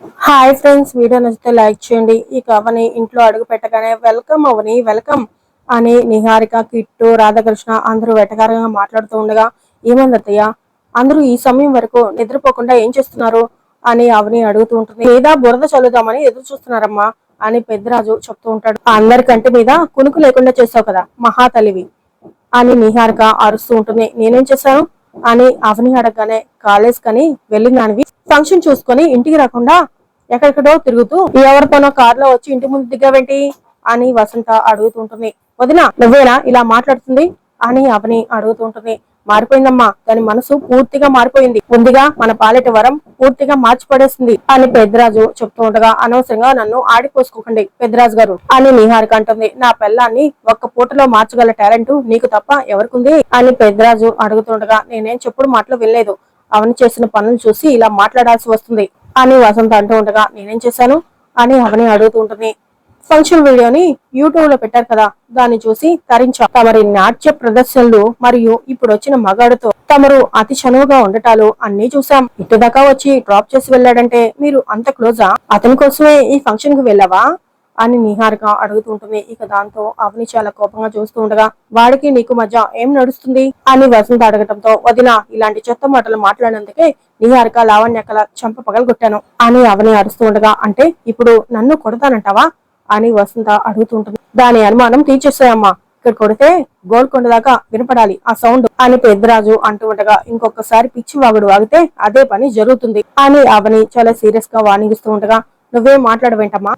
Hi friends video నచ్చితే like చేయండి. ఇక అవని ఇంట్లో అడుగు పెట్టగానే వెల్కమ్ అవని వెల్కమ్ అని నిహారిక కిట్టు రాధాకృష్ణ అందరూ వెటకారంగా మాట్లాడుతూ ఉండగా ఏమందత్తయ్య? అందరూ ఈ సమయం వరకు నిద్రపోకుండా ఏం చేస్తున్నారు? అని అవని అడుగుతూ ఉంటుంది. లేదా బురద చల్లుదామని ఎదురు చూస్తున్నారమ్మా అని పెద్దరాజు చెప్తూ ఉంటాడు. అందరి కంటి మీద కునుకు లేకుండా చేసావు కదా మహాతలివి అని నిహారిక అరుస్తూ ఉంటుంది. నేనేం చేశాను? అని అవని అడగగానే కాలేజ్ కని వెళ్ళిందానివి. ఫంక్షన్ చూసుకొని ఇంటికి రాకుండా ఎక్కడెక్కడో తిరుగుతూ ఎవరితోనో కారులో వచ్చి ఇంటి ముందు దిగావేంటి? అని వసంత అడుగుతుంటుంది వదిన నువ్వేనా ఇలా మాట్లాడుతుంది? అని అవని అడుగుతుంటుంది మారిపోయిందమ్మా. దాని మనసు పూర్తిగా మారిపోయింది. ముందుగా మన పాలెటి వరం పూర్తిగా మార్చిపడేసింది. అని పెద్దరాజు చెప్తూ ఉండగా అనవసరంగా నన్ను ఆడిపోసుకోకండి పెద్దరాజు గారు అని నిహారిక అంటుంది. నా పిల్లాన్ని ఒక్క పూటలో మార్చగల టాలెంట్ నీకు తప్ప ఎవరికుంది? అని పెద్దరాజు అడుగుతుండగా నేనేం చెప్పుడు మాటలు వినలేదు. అవని చేసిన పనులు చూసి ఇలా మాట్లాడాల్సి వస్తుంది. అని వసంత అంటూ ఉండగా నేనేం చేశాను? అని అవని అడుగుతూ ఉంటుంది. ఫంక్షన్ వీడియోని యూట్యూబ్లో పెట్టారు కదా దాన్ని చూసి తరించా తమరి నాట్య ప్రదర్శనలు మరియు ఇప్పుడు వచ్చిన మగాడుతో తమరు అతి చనువుగా ఉండటాలు అన్ని చూసాం ఇటు దాకా వచ్చి డ్రాప్ చేసి వెళ్ళాడంటే మీరు అంత క్లోజా? అతని కోసమే ఈ ఫంక్షన్కి వెళ్ళావా? అని నిహారిక అడుగుతుంటుంది ఇక దాంతో అవని చాలా కోపంగా చూస్తూ ఉండగా వాడికి నీకు మధ్య ఏం నడుస్తుంది? అని వసంత అడగటంతో వదిన ఇలాంటి చెత్త మాటలు మాట్లాడినందుకే నిహారిక లావణ్యకల చెంప పగలగొట్టాను. అని అవని అరుస్తూ ఉండగా అంటే ఇప్పుడు నన్ను కొడతానంటావా? అని వసంత అడుగుతుంటుంది. దాని అనుమానం తీర్చేస్తాయమ్మా ఇక్కడ కొడితే గోల్కొండ దాకా వినపడాలి ఆ సౌండ్ అని పెద్దరాజు అంటూ ఉండగా ఇంకొకసారి పిచ్చి వాగుడు వాగితే అదే పని జరుగుతుంది అని అవని చాలా సీరియస్గా వాణిగిస్తూ ఉండగా నువ్వే మాట్లాడవేంటమ్మా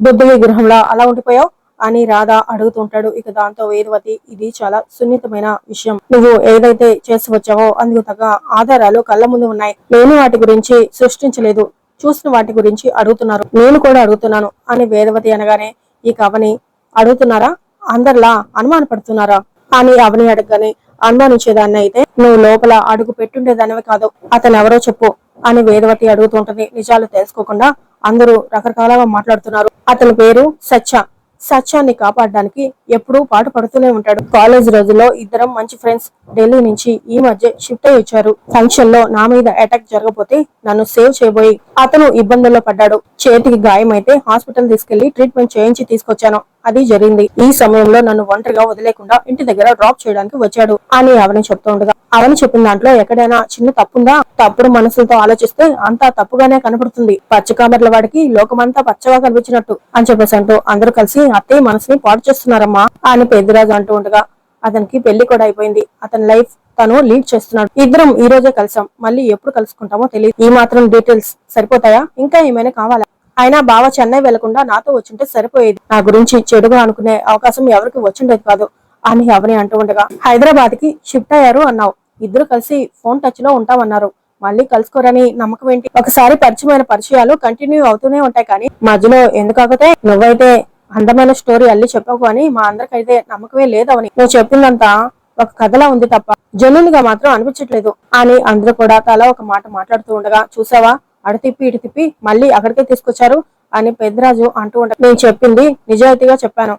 బుద్ధుని గృహంలో అలా ఉండిపోయావు? అని రాధ అడుగుతుంటాడు ఇక దాంతో వేదవతి ఇది చాలా సున్నితమైన విషయం. నువ్వు ఏదైతే చేసి వచ్చావో అందుకు తగ్గ ఆధారాలు కళ్ళ ముందు ఉన్నాయి. నేను వాటి గురించి సృష్టించలేదు. చూసిన వాటి గురించి అడుగుతున్నారు. నేను కూడా అడుగుతున్నాను అని వేదవతి అనగానే ఈ కవని అడుగుతున్నారా? అందరిలా అనుమాన పడుతున్నారా అని అవని అడగగానే అనుమానించేదాన్ని అయితే నువ్వు లోపల అడుగు పెట్టుండేదానివి కాదు. అతను ఎవరో చెప్పు అని వేదవతి అడుగుతుంటది. నిజాలు తెలుసుకోకుండా అందరూ రకరకాలుగా మాట్లాడుతున్నారు. అతని పేరు సత్య. సత్యాన్ని కాపాడడానికి ఎప్పుడూ పాటు పడుతూనే ఉంటాడు. కాలేజ్ రోజుల్లో ఇద్దరం మంచి ఫ్రెండ్స్. ఢిల్లీ నుంచి ఈ మధ్య షిఫ్ట్ అయ్యి వచ్చారు. ఫంక్షన్లో నా మీద అటాక్ జరగపోతే నన్ను సేవ్ చేయబోయి అతను ఇబ్బందుల్లో పడ్డాడు. చేతికి గాయం అయితే హాస్పిటల్ తీసుకెళ్ళి ట్రీట్మెంట్ చేయించి తీసుకొచ్చాను. అది జరిగింది. ఈ సమయంలో నన్ను ఒంటరిగా వదిలేకుండా ఇంటి దగ్గర డ్రాప్ చేయడానికి వచ్చాడు అని అవని చెప్తూ ఉండగా అవని చెప్పిన దాంట్లో ఎక్కడైనా చిన్న తప్పుందా? తప్పుడు మనసులతో ఆలోచిస్తే అంతా తప్పుగానే కనపడుతుంది. పచ్చకామర్ల వాడికి లోకమంతా పచ్చగా కనిపించినట్టు అని చెప్పేసి అంటూ అందరూ కలిసి అత్తయ్య మనసుని పాటు చేస్తున్నారమ్మా అని పెద్దరాజు అంటూ ఉండగా అతనికి పెళ్ళి కూడా అయిపోయింది. అతని లైఫ్ తను లీడ్ చేస్తున్నాడు. ఇద్దరం ఈ రోజే కలిసాం. మళ్ళీ ఎప్పుడు కలుసుకుంటామో తెలియదు. ఈ మాత్రం డీటెయిల్స్ సరిపోతాయా? ఇంకా ఏమైనా కావాలా? అయినా బావ చెన్నై వెళ్ళకుండా నాతో వచ్చుంటే సరిపోయేది. నా గురించి చెడుగా అనుకునే అవకాశం ఎవరికి వచ్చిండేది కాదు అని అవని అంటూ ఉండగా హైదరాబాద్కి షిఫ్ట్ అయ్యారు అన్నావు. ఇద్దరు కలిసి ఫోన్ టచ్లో ఉంటామన్నారు. మళ్ళీ కలుసుకోరని నమ్మకం ఏంటి? ఒకసారి పరిచయమైన పరిచయాలు కంటిన్యూ అవుతూనే ఉంటాయి కానీ మధ్యలో ఎందుకాకపోతే నువ్వైతే అందమైన స్టోరీ అల్లి చెప్పకు అని మా అందరికైతే నమ్మకమే లేదవని నువ్వు చెప్పిందంతా ఒక కథలా ఉంది తప్ప జనులుగా గా మాత్రం అనిపించట్లేదు. అని అందరూ కూడా తల ఒక మాట మాట్లాడుతూ ఉండగా చూసావా? అడు తిప్పి ఇటు తిప్పి మళ్ళీ అక్కడికే తీసుకొచ్చారు అని పెద్దరాజు అంటూ ఉండ నేను చెప్పింది నిజాయితీగా చెప్పాను.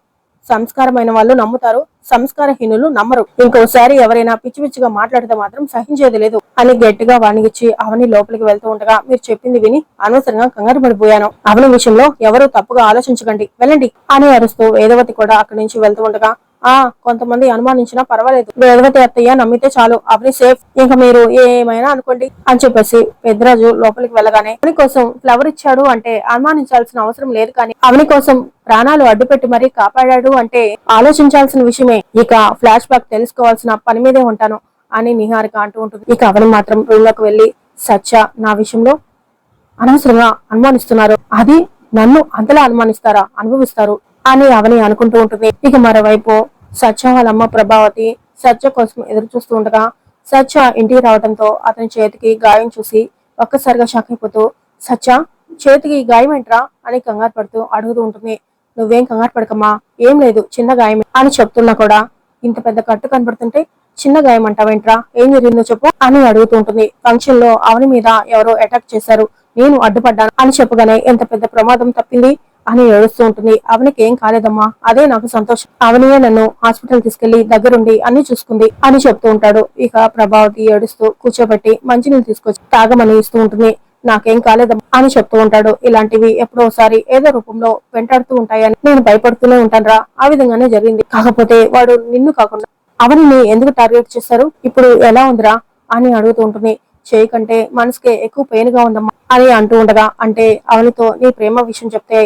సంస్కారమైన వాళ్ళు నమ్ముతారు సంస్కారహీనులు నమ్మరు. ఇంకోసారి ఎవరైనా పిచ్చి పిచ్చిగా మాట్లాడితే మాత్రం సహించేది లేదు అని గట్టిగా వాణిగిచ్చి అవని లోపలికి వెళ్తూ ఉండగా మీరు చెప్పింది విని అనవసరంగా కంగారు పడిపోయాను. అవని విషయంలో ఎవరు తప్పుగా ఆలోచించకండి. వెళ్ళండి అని అరుస్తూ వేదవతి కూడా అక్కడి నుంచి వెళ్తూ ఉండగా ఆ కొంతమంది అనుమానించినా పర్వాలేదు. వేదవతి అత్తయ్య నమ్మితే చాలు. అవని సేఫ్ ఇంకా మీరు ఏమైనా అనుకోండి అని చెప్పేసి పెద్దరాజు లోపలికి వెళ్ళగానే అవని కోసం ఫ్లవర్ ఇచ్చాడు అంటే అనుమానించాల్సిన అవసరం లేదు కానీ అవని కోసం ప్రాణాలు అడ్డుపెట్టి మరీ కాపాడాడు అంటే ఆలోచించాల్సిన విషయమే. ఇక ఫ్లాష్ బ్యాక్ తెలుసుకోవాల్సిన పని మీదే ఉంటాను అని నిహారిక అంటూ ఉంటుంది. ఇక అవని మాత్రం రూమ్లోకి వెళ్ళి వెళ్ళి సత్య నా విషయంలో అనవసరంగా అనుమానిస్తున్నారు. అది నన్ను అంతలా అనుమానిస్తారా అనుభవిస్తారు అని అవని అనుకుంటూ ఉంటుంది. ఇక మరోవైపు సత్య వాళ్ళమ్మ ప్రభావతి సత్య కోసం ఎదురు చూస్తూ ఉండగా సత్య ఇంటికి రావడంతో అతని చేతికి గాయం చూసి ఒక్కసారిగా షాక్ అయిపోతూ సత్య చేతికి గాయం ఏంట్రా అని కంగారు పడుతూ అడుగుతూ ఉంటుంది. నువ్వేం కంగారు పడకమ్మా ఏం లేదు చిన్న గాయమే అని చెప్తున్నా కూడా. ఇంత పెద్ద కట్టు కనబడుతుంటే చిన్న గాయం అంటావేంట్రా ఏం జరిగిందో చెప్పు అని అడుగుతూ ఉంటుంది. ఫంక్షన్లో అవని మీద ఎవరో అటాక్ చేశారు. నేను అడ్డుపడ్డాను అని చెప్పగానే ఎంత పెద్ద ప్రమాదం తప్పింది? అని ఏడుస్తూ ఉంటుంది. అవనికి ఏం కాలేదమ్మా అదే నాకు సంతోషం. అవనియే నన్ను హాస్పిటల్ తీసుకెళ్ళి దగ్గరుండి అన్ని చూసుకుంది అని చెప్తూ ఉంటాడు. ఇక ప్రభావతి ఏడుస్తూ కూర్చోబెట్టి మంచినీళ్ళు తీసుకొచ్చి తాగమని ఇస్తూ ఉంటుంది. నాకేం కాలేదమ్మా అని చెప్తూ ఉంటాడు. ఇలాంటివి ఎప్పుడో ఒకసారి ఏదో రూపంలో వెంటాడుతూ ఉంటాయని నేను భయపడుతూనే ఉంటానరా. ఆ విధంగానే జరిగింది. కాకపోతే వాడు నిన్ను కాకుండా అవనిని ఎందుకు టార్గెట్ చేశారు? ఇప్పుడు ఎలా ఉందిరా? అని అడుగుతూ ఉంటుంది. చేయి కంటే మనసుకే ఎక్కువ పెయిన్గా ఉందమ్మా అని అంటూ ఉండగా అంటే అవనితో నీ ప్రేమ విషయం చెప్తే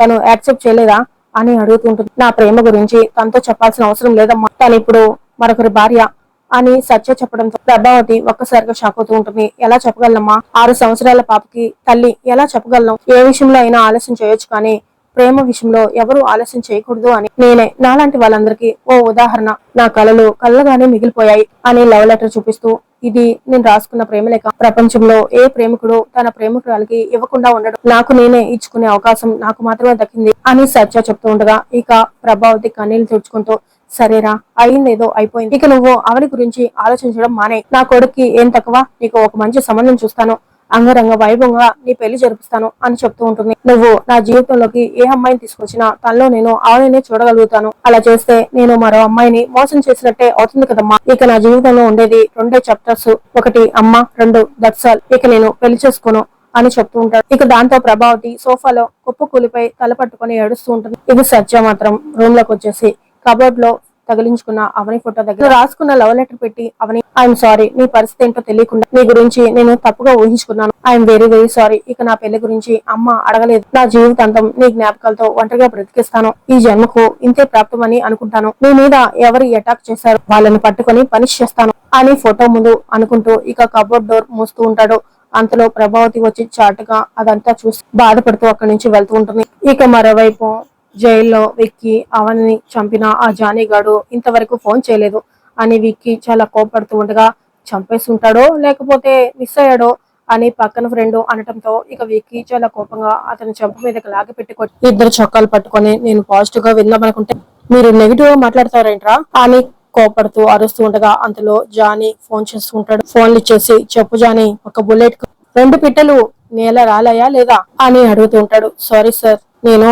తను యాక్సెప్ట్ చేయలేదా అని అడుగుతుంటుంది. నా ప్రేమ గురించి తనతో చెప్పాల్సిన అవసరం లేదమ్మా. తను ఇప్పుడు మరొకరి భార్య అని సత్య చెప్పడంతో ప్రభావతి ఒక్కసారిగా షాక్ అవుతూ ఉంటుంది. ఎలా చెప్పగలనమ్మా? ఆరు సంవత్సరాల పాపకి తల్లి ఎలా చెప్పగలను? ఏ విషయంలో అయినా ఆలస్యం చేయొచ్చు కానీ ప్రేమ విషయంలో ఎవరు ఆలస్యం చేయకూడదు అని నేనే నాలాంటి వాళ్ళందరికీ ఓ ఉదాహరణ. నా కళలు కళ్ళగానే మిగిలిపోయాయి అని లవ్ లెటర్ చూపిస్తూ ఇది నేను రాసుకున్న ప్రేమలేఖ ప్రపంచంలో ఏ ప్రేమికుడు తన ప్రేమికురాలకి ఇవ్వకుండా ఉండడం. నాకు నేనే ఇచ్చుకునే అవకాశం నాకు మాత్రమే దక్కింది అని సత్య చెప్తూ ఉండగా ఇక ప్రభావతి కన్నీళ్ళు తుడుచుకుంటూ సరేరా అయిందేదో అయిపోయింది. ఇక నువ్వు అవని గురించి ఆలోచించడం మానే. నా కొడుక్కి ఏం తక్కువ? నీకు ఒక మంచి సంబంధం చూస్తాను. అంగరంగ వైభవంగా నీ పెళ్ళి జరిపిస్తాను అని చెప్తూ ఉంటుంది. నువ్వు నా జీవితంలోకి ఏ అమ్మాయిని తీసుకొచ్చినా తనలో నేను ఆవిడనే చూడగలుగుతాను. అలా చేస్తే నేను మరో అమ్మాయిని మోసం చేసినట్టే అవుతుంది కదమ్మా. ఇక నా జీవితంలో ఉండేది రెండే చాప్టర్స్ ఒకటి అమ్మ రెండు దట్సాల్ ఇక నేను పెళ్ళి చేసుకోను అని చెప్తూ ఉంటాడు. ఇక దాంతో ప్రభావతి సోఫాలో కుప్ప కూలిపై తల పట్టుకుని ఏడుస్తూ ఉంటుంది. ఇక సత్య మాత్రం రూమ్లోకి వచ్చేసి కబోర్డ్లో తగిలించుకున్న అవని ఫోటో దగ్గర. రాసుకున్న లవ్ లెటర్ పెట్టి అవని ఐఎమ్ సారీ నీ పరిస్థితి ఏంటో తెలియకుండా నీ గురించి నేను తప్పుగా ఊహించుకున్నాను. ఐఎమ్ వెరీ వెరీ సారీ ఇక నా పెళ్ళి గురించి అమ్మ అడగలేదు. నా జీవితాంతం నీ జ్ఞాపకాలతో ఒంటరిగా బ్రతికిస్తాను. ఈ జన్మకు ఇంతే ప్రాప్తమని అనుకుంటాను. నీ మీద ఎవరు అటాక్ చేశారు? వాళ్ళని పట్టుకొని పనిష్ చేస్తాను. అని ఫోటో ముందు అనుకుంటూ ఇక కబోర్డ్ డోర్ మూస్తూ ఉంటాడు. అంతలో ప్రభావతి వచ్చి చాటుగా అదంతా చూసి బాధపడుతూ అక్కడి నుంచి వెళ్తూ ఉంటుంది. ఇక మరోవైపు జైల్లో విక్కీ అవన్ని చంపిన ఆ జానీగాడు ఇంతవరకు ఫోన్ చేయలేదు. అని విక్కీ చాలా కోపడుతూ ఉండగా చంపేసి ఉంటాడో లేకపోతే మిస్ అయ్యాడో? అని పక్కన ఫ్రెండ్ అనటంతో ఇక విక్కీ చాలా కోపంగా అతని చెంప మీదకి లాగి పెట్టుకొని ఇద్దరు చొక్కాలు పట్టుకొని నేను పాజిటివ్గా విందామనుకుంటే మీరు నెగిటివ్గా మాట్లాడతారేంట్రా? అని కోపడుతూ అరుస్తూ ఉండగా అంతలో జానీ ఫోన్ చేస్తూ ఉంటాడు ఫోన్లు ఇచ్చేసి చెప్పు జానీ ఒక బుల్లెట్ రెండు పిట్టలు నేల రాలయా లేదా? అని అడుగుతూ ఉంటాడు. సారీ సార్ నేను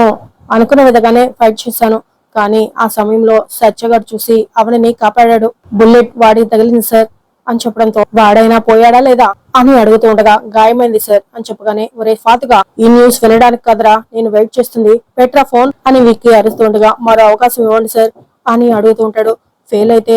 అనుకున్న విధంగానే ఫైట్ చేశాను. కానీ ఆ సమయంలో సత్యగాడు చూసి అవనిని కాపాడాడు. బుల్లెట్ వాడికి తగిలింది సార్ అని చెప్పడంతో వాడైనా పోయాడా లేదా? అని అడుగుతూ ఉండగా గాయమైంది సార్ అని చెప్పగానే ఒరే ఫాతుగా ఈ న్యూస్ వినడానికి కదరా నేను వెయిట్ చేస్తుంది. పెట్రా ఫోన్ అని విక్కి అరుస్తూ ఉండగా మరో అవకాశం ఇవ్వండి సార్ అని అడుగుతూ ఉంటాడు. ఫెయిల్ అయితే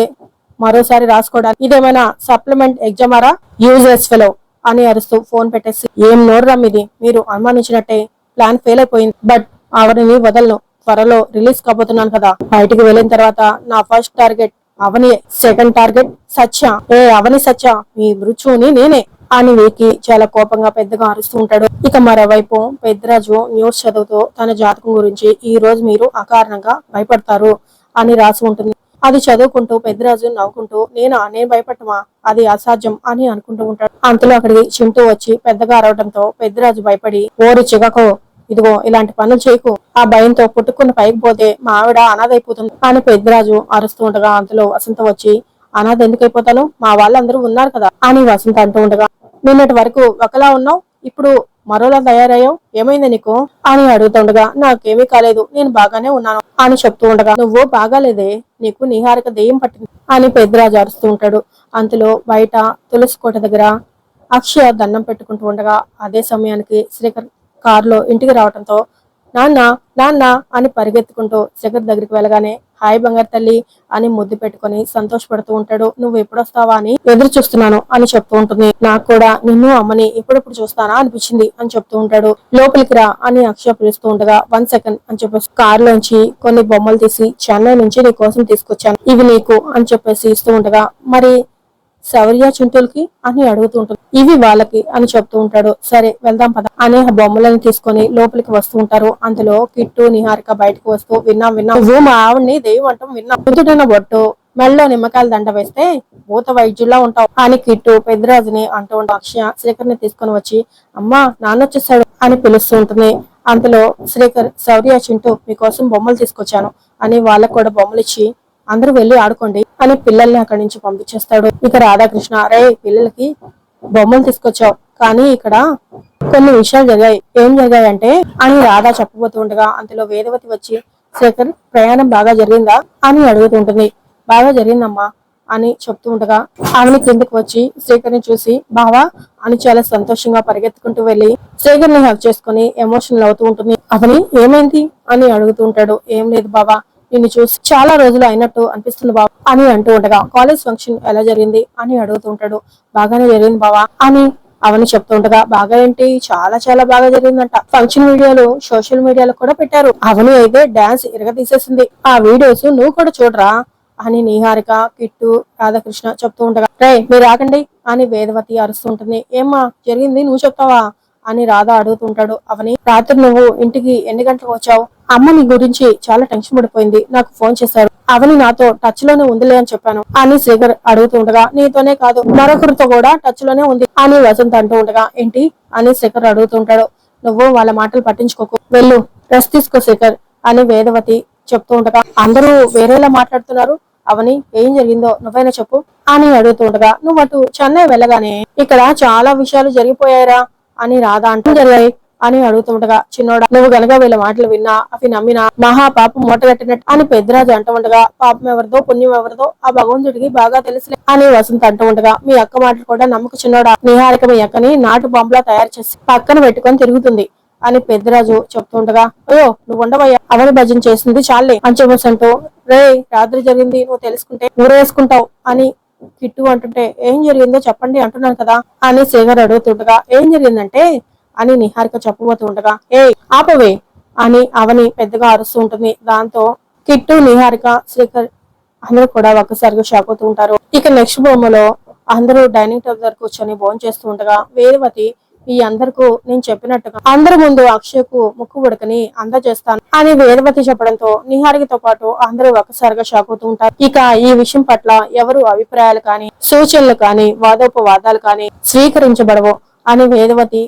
మరోసారి రాసుకోవడానికి ఇదేమైనా సప్లిమెంట్ ఎగ్జామారా యూజర్స్ ఫెలో అని అరుస్తూ ఫోన్ పెట్టేసి ఏం నోర్రా మీది మీరు అనుమానించినట్టే ప్లాన్ ఫెయిల్ అయిపోయింది. బట్ ఆవిడని వదలను త్వరలో రిలీజ్ కాబోతున్నాను కదా. బయటికి వెళ్ళిన తర్వాత నా first target Avani second target Satya. ఏ అవని సత్య? మీ మృత్యుని నేనే. అని వీకి చాలా కోపంగా పెద్దగా అరుస్తూ ఉంటాడు. ఇక మరోవైపు పెద్దరాజు న్యూస్ చదువుతూ తన జాతకం గురించి ఈ రోజు మీరు అకారణంగా భయపడతారు అని రాసి ఉంటుంది. అది చదువుకుంటూ పెద్దరాజు నవ్వుకుంటూ నేనా నేను భయపడటమా? అది అసాధ్యం అని అనుకుంటూ ఉంటాడు. అంతలో అక్కడికి చింటూ వచ్చి పెద్దగా అరవడంతో పెద్దరాజు భయపడి ఓరి చిగకో ఇదిగో ఇలాంటి పనులు చేయకు. ఆ భయంతో పుట్టుకున్న పైకి పోతే మా ఆవిడ అనాథైపోతుంది. అని పెద్దరాజు అరుస్తూ ఉండగా అంతలో వసంత వచ్చి అనాథ ఎందుకు అయిపోతాను మా వాళ్ళందరూ ఉన్నారు కదా. అని వసంత అంటూ ఉండగా నిన్నటి వరకు ఒకలా ఉన్నావు? ఇప్పుడు మరోలా తయారయ్యావు? ఏమైంది నీకు? అని అడుగుతుండగా నాకేమీ కాలేదు. నేను బాగానే ఉన్నాను. అని చెప్తూ ఉండగా నువ్వు బాగాలేదే. నీకు నిహారిక దెయ్యం పట్టింది. అని పెద్దరాజు అరుస్తూ ఉంటాడు. అంతలో బయట తులసి కోట దగ్గర అక్షయ దండం పెట్టుకుంటూ ఉండగా అదే సమయానికి శ్రీకర్ కారులో ఇంటికి రావడంతో నాన్న నాన్న అని పరిగెత్తుకుంటూ శేఖర్ దగ్గరికి వెళ్ళగానే హాయ్ బంగారు తల్లి అని ముద్దు పెట్టుకొని సంతోషపడుతూ ఉంటాడు నువ్వు ఎప్పుడు వస్తావా అని ఎదురు చూస్తున్నాను అని చెప్తూ ఉంటుంది. నాకు కూడా నిన్ను అమ్మని ఎప్పుడెప్పుడు చూస్తానా అనిపించింది అని చెప్తూ ఉంటాడు. లోపలికి రా అని అక్షయ పిలుస్తూ ఉండగా వన్ సెకండ్ అని చెప్పేసి కార్ లోంచి కొన్ని బొమ్మలు తీసి చెన్నై నుంచి నీ కోసం తీసుకొచ్చాను ఇవి నీకు అని చెప్పేసి ఇస్తూ ఉండగా మరి శౌర్య చింటూలకి అని అడుగుతూ ఉంటుంది ఇవి వాళ్ళకి అని చెప్తూ ఉంటాడు. సరే వెళ్దాం పద. అనే బొమ్మలను తీసుకొని లోపలికి వస్తూ ఉంటారు. అందులో కిట్టు నిహారిక బయటకు వస్తూ విన్నాం విన్నాం. నువ్వు మా ఆవిడ్ని దెయ్యం అంటాం విన్నాం. కుదుటిన బొట్టు మెళ్ళలో నిమ్మకాయల దండ వేస్తే భూత వైద్యుల్లా ఉంటావు అని కిట్టు పెద్దరాజుని అంటూ ఉంటా అక్షయ శ్రీకర్ని తీసుకుని తీసుకొని వచ్చి అమ్మా నాన్నొచ్చేసాడు అని పిలుస్తూ ఉంటుంది. అంతలో శ్రీకర్ శౌర్య చింటూ మీకోసం బొమ్మలు తీసుకొచ్చాను అని వాళ్ళకు కూడా బొమ్మలు ఇచ్చి అందరూ వెళ్ళి ఆడుకోండి అని పిల్లల్ని అక్కడి నుంచి పంపించేస్తాడు. ఇక రాధాకృష్ణ రే పిల్లలకి బొమ్మలు తీసుకొచ్చావు. కానీ ఇక్కడ కొన్ని విషయాలు జరిగాయి. ఏం జరిగాయి అంటే అని రాధా చెప్పబోతూ ఉండగా అంతలో వేదవతి వచ్చి శేఖర్ ప్రయాణం బాగా జరిగిందా? అని అడుగుతుంటుంది బాగా జరిగిందమ్మా అని చెప్తూ ఉండగా ఆమెను కిందకు వచ్చి శేఖర్ని చూసి బావా అని చాలా సంతోషంగా పరిగెత్తుకుంటూ వెళ్ళి శేఖర్ని ని హక్ చేసుకుని ఎమోషనల్ అవుతూ ఉంటుంది. అవని ఏమైంది? అని అడుగుతూ ఉంటాడు. ఏం లేదు బావా నిన్ను చూసి చాలా రోజులు అయినట్టు అనిపిస్తుంది బావా అని అంటూ ఉండగా కాలేజ్ ఫంక్షన్ ఎలా జరిగింది అని అడుగుతూ ఉంటాడు. బాగానే జరిగింది బావా అని అవని చెప్తూ ఉండగా బాగా ఏంటి? చాలా చాలా బాగా జరిగిందంట. ఫంక్షన్ వీడియోలు సోషల్ మీడియాలో కూడా పెట్టారు. అవని అయితే డాన్స్ ఇరగ తీసేసింది ఆ వీడియోస్ నువ్వు కూడా చూడరా? అని నీహారిక కిట్టు రాధాకృష్ణ చెప్తూ ఉండగా రే మీరు రాకండి అని వేదవతి అరుస్తూ ఉంటుంది. ఏమ్మా జరిగింది నువ్వు చెప్తావా? అని రాధ అడుగుతుంటాడు. అవని రాత్రి నువ్వు ఇంటికి ఎన్ని గంటలకు వచ్చావు? అమ్మ నీ గురించి చాలా టెన్షన్ పడిపోయింది. నాకు ఫోన్ చేశారు. అవని నాతో టచ్లోనే ఉందిలే అని చెప్పాను. అని శేఖర్ అడుగుతుండగా నీతోనే కాదు మరొకరితో కూడా టచ్లోనే ఉంది అని వసంత్ అంటూ ఉండగా ఏంటి? అని శేఖర్ అడుగుతుంటాడు నువ్వు వాళ్ళ మాటలు పట్టించుకోకు. వెళ్ళు రెస్ట్ తీసుకో శేఖర్ అని వేదవతి చెప్తూ ఉండగా అందరూ వేరేలా మాట్లాడుతున్నారు. అవని ఏం జరిగిందో నువ్వైనా చెప్పు అని అడుగుతుండగా నువ్వు అటు చెన్నై వెళ్ళగానే ఇక్కడ చాలా విషయాలు జరిగిపోయారా అని రాధా అంటూ జరిగాయి. అని అడుగుతుండగా చిన్నోడా నువ్వు గనక వీళ్ళ మాటలు విన్నా అవి నమ్మినా మహా పాపం మూటగట్టినట్టు అని పెద్దరాజు అంటూ ఉండగా పాపం ఎవరిదో పుణ్యం ఎవరిదో ఆ భగవంతుడికి బాగా తెలుసులే అని వసంత అంటూ ఉండగా మీ అక్క మాటలు కూడా నమ్మక చిన్నోడా నిహారిక మీ అక్కని నాటు బాంబులా తయారు చేసి పక్కన పెట్టుకొని తిరుగుతుంది అని పెద్దరాజు చెప్తుండగా అయ్యో నువ్వు ఉండవయ్యా అవని భజన చేసింది చాలే అని చెప్పేసంటూ రే రాత్రి జరిగింది నువ్వు తెలుసుకుంటే ఊరేసుకుంటావు అని కిట్టు అంటుంటే ఏం జరిగిందో చెప్పండి అంటున్నాను కదా అని శేఖర్ అడుగుతుండగా ఏం జరిగిందంటే? అని నిహారిక చెప్పబోతుండగా ఏ ఆపవే అని అవని పెద్దగా అరుస్తూ ఉంటుంది. దాంతో కిట్టు నిహారిక శ్రీకర్ అందరూ కూడా ఒక్కసారిగా షాక్ అవుతూ ఉంటారు. ఇక నెక్స్ట్ బొమ్మలో అందరూ డైనింగ్ టేబుల్ దగ్గర కూర్చొని భోజనం చేస్తూ ఉండగా వేరువతి ఈ అందరికీ నేను చెప్పినట్టుగా అందరి ముందు అక్షయ్కు ముక్కు ఉడకని అందజేస్తాను అని వేదవతి చెప్పడంతో నిహారికతో పాటు అందరూ ఒక్కసారిగా షాక్ అవుతూ ఉంటారు. ఇక ఈ విషయం పట్ల ఎవరు అభిప్రాయాలు కానీ సూచనలు కానీ వాదోపవాదాలు కానీ స్వీకరించబడవు అని వేదవతి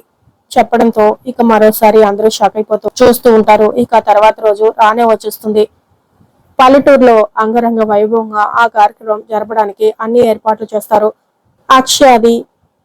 చెప్పడంతో ఇక మరోసారి అందరూ షాక్ అయిపోతూ చూస్తూ ఉంటారు. ఇక తర్వాత రోజు రానే వచ్చేస్తుంది. పల్లెటూరులో అంగరంగ వైభవంగా ఆ కార్యక్రమం జరపడానికి అన్ని ఏర్పాట్లు చేస్తారు. అక్షయాది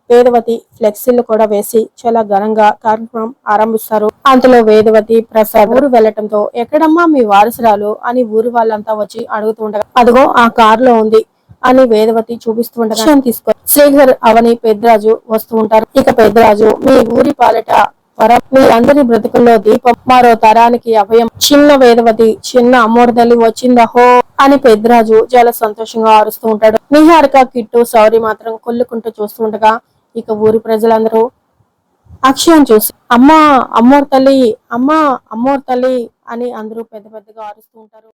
వేదవతి ఫ్లెక్సీలు కూడా వేసి చాలా ఘనంగా కార్యక్రమం ఆరంభిస్తారు. అంతలో వేదవతి ప్రసాద్ ఊరు వెళ్ళటంతో ఎక్కడమ్మా మీ వారసురాలు అని ఊరి వాళ్ళంతా వచ్చి అడుగుతుండగా అదిగో ఆ కారులో ఉంది అని వేదవతి చూపిస్తుండగా తీసుకో శ్రీధర్ అవని పెద్దరాజు వస్తూ ఉంటారు. ఇక పెద్దరాజు మీ ఊరి పాలట వరం మీ అందరి బ్రతుకుల్లో దీపం మరో తరానికి అభయం. చిన్న వేదవతి చిన్న అమ్మోరదల్లి వచ్చిందహో అని పెద్దరాజు చాలా సంతోషంగా అరుస్తూ ఉంటాడు. నిహారిక కిట్టు సౌరి మాత్రం కొల్లుకుంటూ చూస్తూ ఉండగా ఇక ఊరి ప్రజలందరూ అక్షయం చూసి అమ్మ అమ్మోర్ తల్లి అమ్మ అమ్మోర్ తల్లి అని అందరూ పెద్ద పెద్దగా అరుస్తూ ఉంటారు.